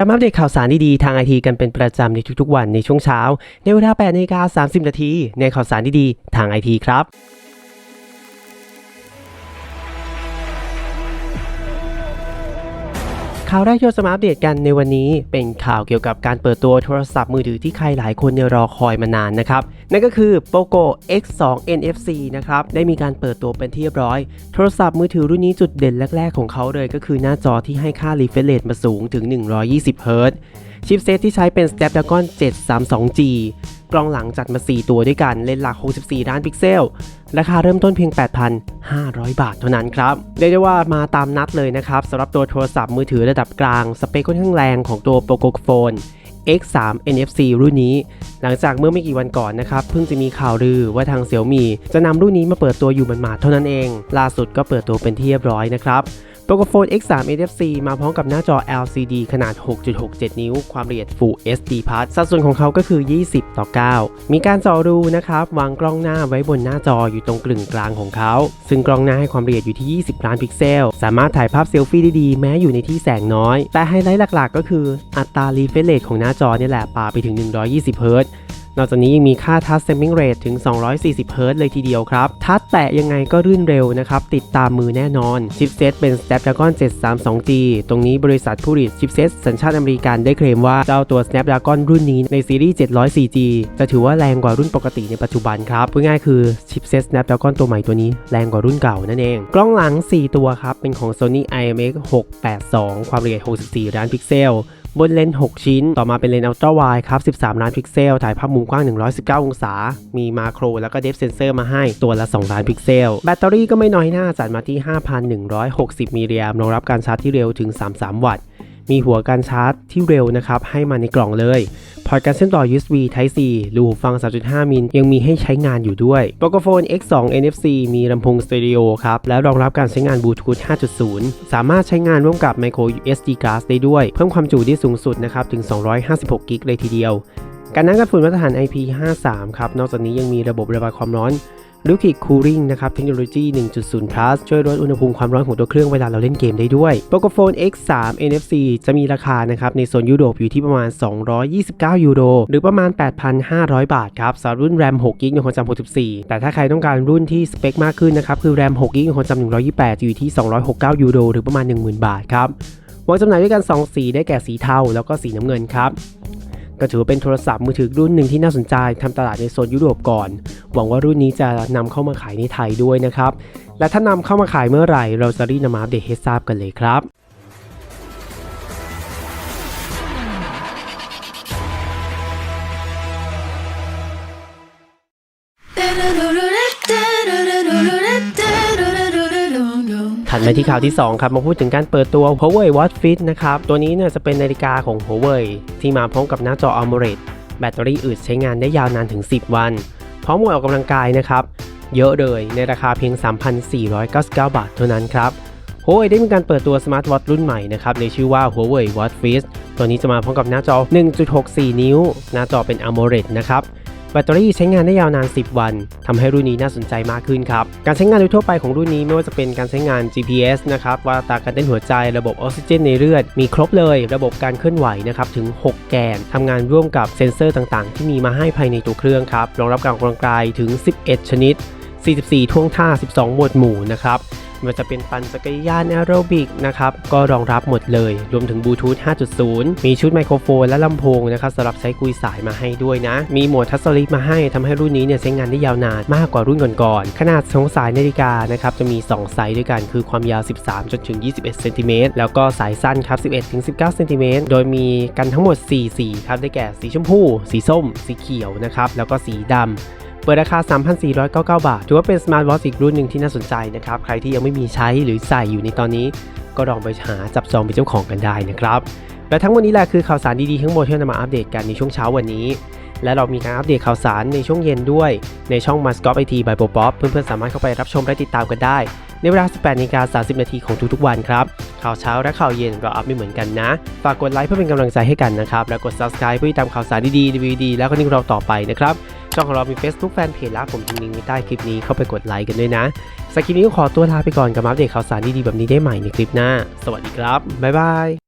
ตามาอัปเดตข่าวสารดีๆ ทางไอทีกันเป็นประจำในทุกๆวันในช่วงเช้า ในเวลา8นาฬิกา30 นาทีในข่าวสารดีๆ ทางไอทีครับ ข่าวแรกที่เราจะมาอัปเดตกันในวันนี้ เป็นข่าวเกี่ยวกับการเปิดตัวโทรศัพท์มือถือที่ใครหลายคนเนี่ยรอคอยมานานนะครับ นั่นก็คือ POCO X2 NFC นะครับ ได้มีการเปิดตัวเป็นที่เรียบร้อย โทรศัพท์มือถือรุ่นนี้จุดเด่นแรก ๆ ของเขาเลยก็คือหน้าจอที่ให้ค่า refresh rate มาสูงถึง 120เฮิรตชิปเซตที่ใช้เป็น Snapdragon 732G กล้องหลังจัดมา 4 ตัวด้วยกันเลนส์หลัก 64 ล้านพิกเซล ราคาเริ่มต้นเพียง 8,500 บาทเท่านั้นครับเรียกได้ว่ามาตามนัดเลยนะครับสำหรับตัวโทรศัพท์มือถือระดับกลาง สเปคค่อนข้างแรงของตัว Poco Phone X3 NFC รุ่นนี้ หลังจากเมื่อไม่กี่วันก่อนนะครับ เพิ่งจะมีข่าวลือว่าทางเสี่ยวมีจะนำรุ่นนี้มาเปิดตัวอยู่หมาเท่านั้นเอง ล่าสุดก็เปิดตัวเป็นที่เรียบร้อยนะครับ Poco Phone X3 NFC มาพร้อมกับหน้าจอ LCD ขนาด 6.67 นิ้ว ความละเอียด Full HD Plus สัดส่วนของเขาก็คือ 20 ต่อ 9 มีการจาะรูนะครับ วางกล้องหน้าไว้บนหน้าจออยู่ตรงกลึงกลางของเขา ซึ่งกล้องหน้าให้ความละเอียดอยู่ที่ 20 ล้านพิกเซล สามารถถ่ายภาพเซลฟี่ได้ดีแม้อยู่ในที่แสงน้อย แต่ไฮไลท์หลักๆ ก็คืออัตรา refresh rate ของหน้าจอเนี่ยแหละปาไปถึง 120 เฮิรต์ นอกจากนี้ยังมีค่า Touch Sampling Rate ถึง 240เฮิรต์เลยทีเดียวครับ ทัชแตะยังไงก็รื่นเร็วนะครับ ติดตามมือแน่นอน ชิปเซตเป็น Snapdragon 732G ตรงนี้บริษัทผู้ผลิตชิปเซตสัญชาติอเมริกันได้เคลมว่าเจ้าตัว Snapdragon รุ่นนี้ในซีรีส์ 704G จะถือว่าแรงกว่ารุ่นปกติในปัจจุบันครับพูดง่ายคือชิปเซต Snapdragon ตัวใหม่ตัวนี้แรงกว่ารุ่นเก่านั่นเอง กล้องหลัง 4 ตัวครับเป็นของ Sony IMX 682 ความละเอียด 64 ล้านพิกเซล บนเลนส์ 6 ชิ้น ต่อมาเป็นเลนส์อัลตร้าไวครับ 13 ล้านพิกเซล ถ่ายภาพมุมกว้าง 119 องศา มีมาโครแล้วก็เดฟเซนเซอร์มาให้ ตัวละ 2 ล้านพิกเซล แบตเตอรี่ก็ไม่น้อยหน้า จัดมาที่ 5,160 มิลลิแอมป์รองรับการชาร์จที่เร็วถึง 33 วัตต์ มีหัวการชาร์จที่เร็วนะครับ ให้มาในกล่องเลย พอร์ตการเชื่อมต่อ USB Type C หรือหูฟัง 3.5 มิลยังมีให้ใช้งานอยู่ด้วย Poco Phone X2 NFC มีลำโพงสเตอริโอครับ และรองรับการใช้งาน Bluetooth 5.0 สามารถใช้งานร่วมกับ Micro SD Glass ได้ด้วย เพิ่มความจุได้สูงสุดนะครับ ถึง 256 กิกเลยทีเดียว การนั่งกันฝุ่นมาตรฐาน IP53 ครับ นอกจากนี้ยังมีระบบระบายความร้อน Liquid Cooling นะครับเทคโนโลยี 1.0 plus ช่วยลดอุณหภูมิความร้อนของตัวเครื่องเวลาเราเล่นเกมได้ด้วย Poco Phone X3 NFC จะมีราคานะครับในโซนยุโรปอยู่ที่ประมาณ 229 ยูโร หรือประมาณ 8,500 บาทครับสำหรับรุ่น RAM 6 g b ยังคงจำ64 แต่ถ้าใครต้องการรุ่นที่สเปคมากขึ้นนะครับคือ RAM 6 g b ยังคงจำ128อยู่ที่ 269 ยูโร หรือประมาณ 10,000 บาทครับวางจำหน่ายด้วยกัน 2 สีได้แก่สีเทาแล้วก็สีน้ำเงินครับ ก็ถือว่าเป็นโทรศัพท์มือถือรุ่นหนึ่งที่น่าสนใจทำตลาดในโซนยุโรปก่อน หวังว่ารุ่นนี้จะนำเข้ามาขายในไทยด้วยนะครับ และถ้านำเข้ามาขายเมื่อไหร่ เราจะรีบนำมาอัปเดตให้ทราบกันเลยครับ ถัดมาที่ข่าวที่ 2 ครับ มาพูดถึงการเปิดตัว Huawei Watch Fit นะครับ ตัวนี้เนี่ยจะเป็นนาฬิกาของ Huawei ที่มาพร้อมกับหน้าจอ AMOLED แบตเตอรี่อึดใช้งานได้ยาวนานถึง 10 วัน พร้อมหมวดออกกำลังกายนะครับ เยอะเลยในราคาเพียง 3,499 บาทเท่านั้นครับ Huawei ได้มีการเปิดตัวสมาร์ทวอทรุ่นใหม่นะครับในชื่อว่า Huawei Watch Fit ตัวนี้จะมาพร้อมกับหน้าจอ 1.64 นิ้ว หน้าจอเป็น AMOLED นะครับ แบตเตอรี่ใช้งานได้ยาวนาน 10 วันทำให้รุ่นนี้น่าสนใจมากขึ้นครับ การใช้งานโดยทั่วไปของรุ่นนี้ไม่ว่าจะเป็นการใช้งาน GPS นะครับว่าตราการเต้นหัวใจ ระบบออกซิเจนในเลือด มีครบเลย ระบบการเคลื่อนไหวนะครับถึง 6 แกนทำงานร่วมกับเซ็นเซอร์ต่างๆ ที่มีมาให้ภายในตัวเครื่องครับรองรับการออกกำลังกายถึง 11 ชนิด 44 ท่วงท่า 12 หมวดหมู่นะครับ ไมันจะเป็นปั่นจักรยานแอโรบิกนะครับก็รองรับหมดเลย รวมถึงบลูทูธ 5.0 มีชุดไมโครโฟนและลำโพงนะครับสำหรับใช้คุยสายมาให้ด้วยนะ มีโหมดทัชสลิปมาให้ทำให้รุ่นนี้เนี่ยใช้งานได้ยาวนานมากกว่ารุ่นก่อนๆขนาดของสายนาฬิกานะครับจะมี 2 ไซส์ด้วยกันคือความยาว 13 จนถึง 21 เซนติเมตรแล้วก็สายสั้นครับ 11 ถึง 19 เซนติเมตรโดยมีกันทั้งหมด 4 สีครับได้แก่สีชมพู สีส้ม สีเขียวนะครับแล้วก็สีดำ เปิดราคา 3,499 บาท ถือว่าเป็นสมาร์ทวอทอีกรุ่นหนึ่งที่น่าสนใจนะครับ ใครที่ยังไม่มีใช้หรือใส่อยู่ในตอนนี้ ก็ลองไปหาจับจองเป็นเจ้าของกันได้นะครับ และทั้งหมดนี้แหละคือข่าวสารดีๆทั้งหมดที่นำมาอัปเดตกันในช่วงเช้าวันนี้ และเรามีการอัปเดตข่าวสารในช่วงเย็นด้วย ในช่อง m a s c o t IT by Pop Pop เพื่อนๆสามารถเข้าไปรับชมและติดตามกันได้ ในเวลา 18นาฬิกา30 นาทีของทุกๆวันครับ ข่าวเช้าและข่าวเย็นเราอัพไม่เหมือนกันนะ ฝากกดไลค์เพื่อเป็นกำลังใจให้กันนะครับ และกด subscribe เพื่อติดตามข่าวสารดีๆ DVD แล้วก็นิ่งเราต่อไปนะครับ ช่องของเรามี Facebook Fanpage แล้วผมทิงลิงไว้ใต้คลิปนี้เข้าไปกดไลค์กันด้วยนะสำหรับคลิปนี้ก็ขอตัวลาไปก่อนกับมาอัปเดตข่าวสารดีๆแบบนี้ได้ใหม่ในคลิปหน้า สวัสดีครับ บ๊ายบาย